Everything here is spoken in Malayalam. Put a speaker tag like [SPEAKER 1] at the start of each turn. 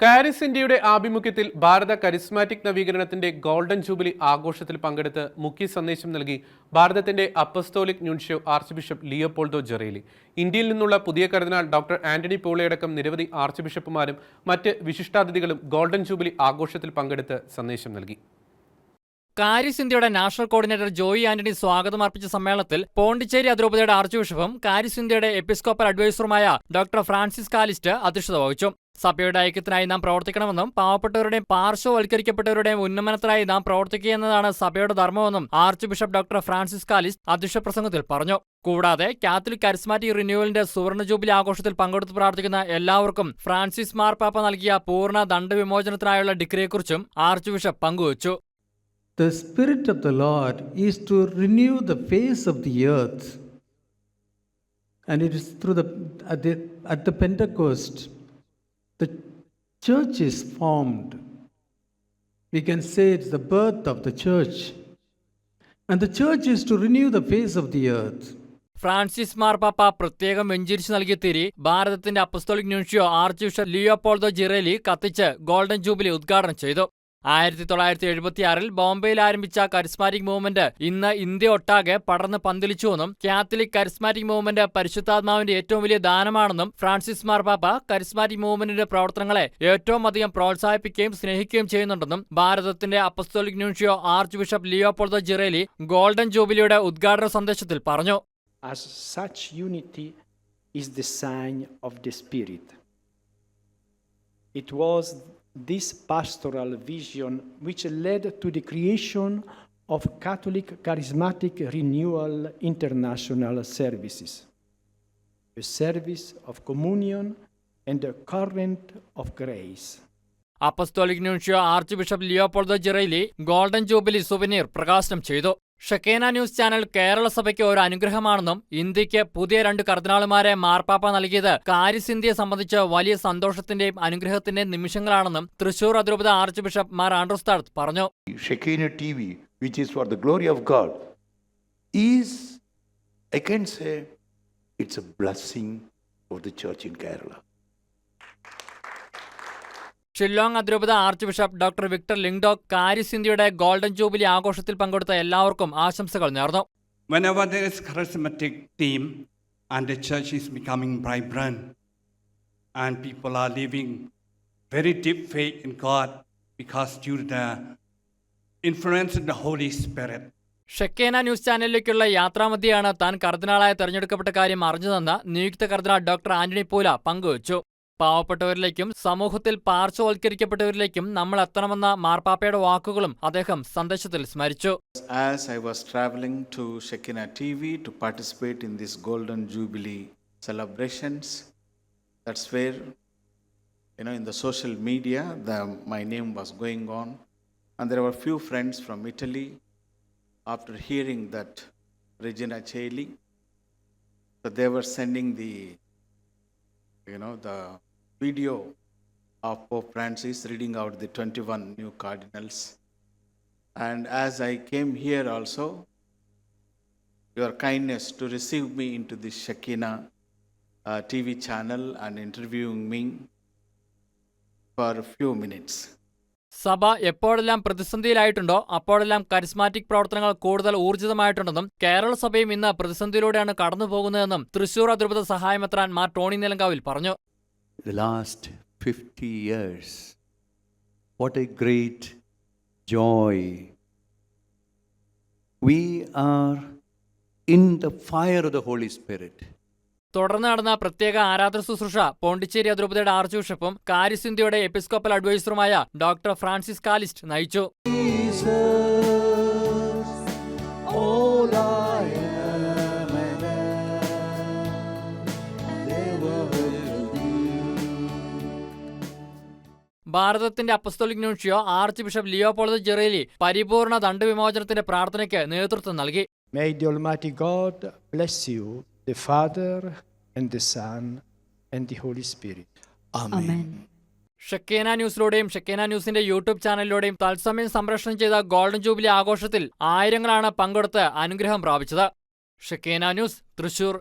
[SPEAKER 1] കാരിസ് ഇന്ത്യയുടെ ആഭിമുഖ്യത്തിൽ ഭാരത കരിസ്മാറ്റിക് നവീകരണത്തിന്റെ ഗോൾഡൻ ജൂബിലി ആഘോഷത്തിൽ പങ്കെടുത്ത് മുഖ്യ സന്ദേശം നൽകി ഭാരതത്തിന്റെ apostolic nuncio archbishop Leopoldo Girelli. ഇന്ത്യയിൽ നിന്നുള്ള പുതിയ കർദിനാൾ ഡോക്ടർ ആന്റണി പോളിയടക്കം നിരവധി ആർച്ച് ബിഷപ്പുമാരും മറ്റ് വിശിഷ്ടാതിഥികളും ഗോൾഡൻ ജൂബിലി ആഘോഷത്തിൽ പങ്കെടുത്ത് സന്ദേശം നൽകി.
[SPEAKER 2] കാരിസ് ഇന്ത്യയുടെ നാഷണൽ കോർഡിനേറ്റർ ജോയി ആന്റണി സ്വാഗതം അർപ്പിച്ച സമ്മേളനത്തിൽ പോണ്ടിച്ചേരി അതിരൂപതയുടെ ആർച്ച് ബിഷപ്പും കാരിസ് ഇന്ത്യയുടെ എപ്പിസ്കോപ്പൽ അഡ്വൈസറുമായ ഡോക്ടർ ഫ്രാൻസിസ് കാലിസ്റ്റ് അധ്യക്ഷത വഹിച്ചു. സഭയുടെ ഐക്യത്തിനായി നാം പ്രവർത്തിക്കണമെന്നും പാവപ്പെട്ടവരുടെയും പാർശ്വവൽക്കരിക്കപ്പെട്ടവരുടെയും ഉന്നമനത്തിനായി നാം പ്രവർത്തിക്കുക എന്നതാണ് സഭയുടെ ധർമ്മമെന്നും arch bishop doctor Francis Kalist അധ്യക്ഷ പ്രസംഗത്തിൽ പറഞ്ഞു. കൂടാതെ കാത്തലിക് കരിസ്മാറ്റിക് റിന്യൂവലിന്റെ സുവർണ ജൂബിലി ആഘോഷത്തിൽ പങ്കെടുത്ത് പ്രാർത്ഥിക്കുന്ന എല്ലാവർക്കും ഫ്രാൻസിസ് മാർപ്പാപ്പ നൽകിയ പൂർണ ദണ്ഡവിമോചനത്തിനായുള്ള ഡിഗ്രിയെക്കുറിച്ചും ആർച്ച് ബിഷപ്പ് പങ്കുവച്ചു.
[SPEAKER 3] The Spirit of the Lord is to renew the face of the earth. And it is through the at, the at the Pentecost, the church is formed. We can say it's the birth of the church. And the church is to renew the face of the earth.
[SPEAKER 2] Francis മാർപ്പാപ്പ പ്രത്യേകം വെഞ്ചിരിച്ചു നൽകിയ തിരി ഭാരതത്തിന്റെ apostolic nuncio archbishop Leopoldo Girelli കത്തിച്ച് ഗോൾഡൻ ജൂബിലി ഉദ്ഘാടനം ചെയ്തു ആയിരത്തി തൊള്ളായിരത്തി എഴുപത്തിയാറിൽ ബോംബെയിൽ ആരംഭിച്ച കരിസ്മാറ്റിക് മൂവ്മെന്റ് ഇന്ന് ഇന്ത്യ ഒട്ടാകെ പടർന്ന് പന്തലിച്ചുവെന്നും കാത്തലിക് കരിസ്മാറ്റിക് മൂവ്മെന്റ് പരിശുദ്ധാത്മാവിന്റെ ഏറ്റവും വലിയ ദാനമാണെന്നും ഫ്രാൻസിസ് മാർപാപ്പ കരിസ്മാറ്റിക് മൂവ്മെന്റിന്റെ പ്രവർത്തനങ്ങളെ ഏറ്റവും അധികം പ്രോത്സാഹിപ്പിക്കുകയും സ്നേഹിക്കുകയും ചെയ്യുന്നുണ്ടെന്നും ഭാരതത്തിന്റെ apostolic nuncio archbishop Leopoldo Girelli golden ജൂബിലിയുടെ ഉദ്ഘാടന സന്ദേശത്തിൽ പറഞ്ഞു
[SPEAKER 4] as such unity is the sign of the Spirit. It was this pastoral vision which led to the creation of Catholic Charismatic Renewal International Services, a service of communion and a current of grace.
[SPEAKER 2] Apostolic nuncio archbishop Leopoldo Girelli golden jubilee souvenir പ്രകാശനം ചെയ്തു ഷക്കേന ന്യൂസ് ചാനൽ കേരള സഭയ്ക്ക് ഒരു അനുഗ്രഹമാണെന്നും ഇന്ത്യയ്ക്ക് പുതിയ രണ്ട് കർദിനാളുമാരെ മാർപ്പാപ്പ നൽകിയത് കാരിസ് ഇന്ത്യയെ സംബന്ധിച്ച് വലിയ സന്തോഷത്തിന്റെയും അനുഗ്രഹത്തിന്റെയും നിമിഷങ്ങളാണെന്നും തൃശൂർ അതിരൂപത arch bishop Mar Andrews Thazhath പറഞ്ഞു
[SPEAKER 5] for the church in Kerala.
[SPEAKER 2] Shillong അതിരൂപത archbishop doctor Victor Lyngdoh Charis ഇന്ത്യയുടെ ഗോൾഡൻ ജൂബിലി ആഘോഷത്തിൽ പങ്കെടുത്ത എല്ലാവർക്കും ആശംസകൾ നേർന്നു
[SPEAKER 6] Whenever there is charismatic team and the church is becoming vibrant and people are living very deep faith in God because due to the influence of the Holy Spirit.
[SPEAKER 2] Shekinah news ചാനലിലേക്കുള്ള യാത്രാമധ്യയാണ് താൻ കർദിനാളായി തെരഞ്ഞെടുക്കപ്പെട്ട കാര്യം അറിഞ്ഞതെന്ന് നിയുക്ത കർദിനാൾ ഡോക്ടർ ആന്റണി പൂല പങ്കുവച്ചു പാവപ്പെട്ടവരിലേക്കും സമൂഹത്തിൽ പാർശ്വവൽക്കരിക്കപ്പെട്ടവരിലേക്കും നമ്മൾ എത്തണമെന്ന മാർപ്പാപ്പയുടെ വാക്കുകളും അദ്ദേഹം സന്ദേശത്തിൽ സ്മരിച്ചു
[SPEAKER 7] As I was traveling to Shekinah TV to participate in this Golden Jubilee celebrations, that's where, you know, in the social media, the, my name was going on. And there were few friends from Italy. After hearing that Regina Cheli, so they were sending the, you know, the video of Pope Francis reading out the 21 new cardinals. And as I came here also, your kindness to receive me into this Shekinah uh, TV channel and interviewing me for a few minutes.
[SPEAKER 2] സഭ എപ്പോഴെല്ലാം പ്രതിസന്ധിയിലായിട്ടുണ്ടോ അപ്പോഴെല്ലാം കരിസ്മാറ്റിക് പ്രവർത്തനങ്ങൾ കൂടുതൽ ഊർജിതമായിട്ടുണ്ടെന്നും കേരള സഭയും ഇന്ന് പ്രതിസന്ധിയിലൂടെയാണ് കടന്നുപോകുന്നതെന്നും തൃശൂർ അതിരൂപത സഹായമെത്രാൻ മാർ ടോണി നിലങ്കാവിൽ പറഞ്ഞു
[SPEAKER 5] The last 50 years, what a great joy. We are in the fire of the Holy Spirit.
[SPEAKER 2] തുടർന്ന് നടന്ന പ്രത്യേക ആരാധന ശുശ്രൂഷ പോണ്ടിച്ചേരി അതിരൂപതയുടെ ആർച്ച് ബിഷപ്പും കാര്യസിന്ധ്യയുടെ എപ്പിസ്കോപ്പൽ അഡ്വൈസറുമായ ഡോക്ടർ ഫ്രാൻസിസ് കാലിസ്റ്റ് നയിച്ചു ഭാരതത്തിന്റെ apostolic nuncio archbishop Leopoldo Girelli പരിപൂർണ ദണ്ഡവിമോചനത്തിന്റെ പ്രാർത്ഥനയ്ക്ക് നേതൃത്വം നൽകി.
[SPEAKER 4] May the Almighty God bless you, the Father and the Son and the Holy Spirit.
[SPEAKER 2] ഷക്കേന ന്യൂസിലൂടെയും ഷക്കേന ന്യൂസിന്റെ യൂട്യൂബ് ചാനലിലൂടെയും തത്സമയം സംപ്രേഷണം ചെയ്ത ഗോൾഡൻ ജൂബിലി ആഘോഷത്തിൽ ആയിരങ്ങളാണ് പങ്കെടുത്ത് അനുഗ്രഹം പ്രാപിച്ചത്. Shekinah news Thrissur.